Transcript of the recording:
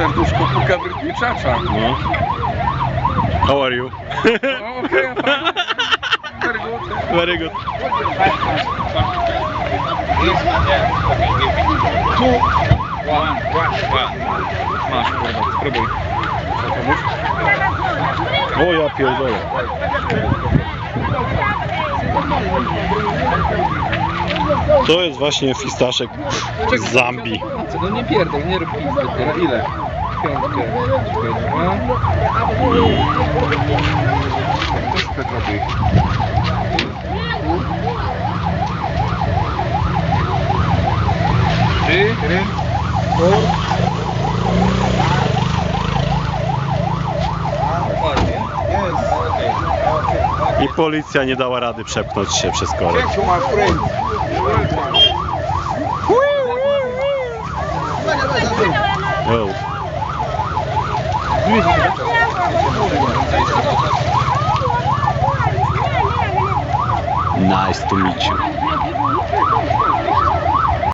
serduszko puka w rytmie czacza. No. How are you? Oh, okay, fine. Very good. Very good. Tu. One, one, one. Masz, kurwa, spróbuj. O ja pierdolę. To jest właśnie fistaszek z Zambii. Co No nie pierdol, nie rób pizdy, ile? Piątkę. Troszkę zrobię. Trzy. I policja nie dała rady przepchnąć się przez korek. Oh. Nice to meet you.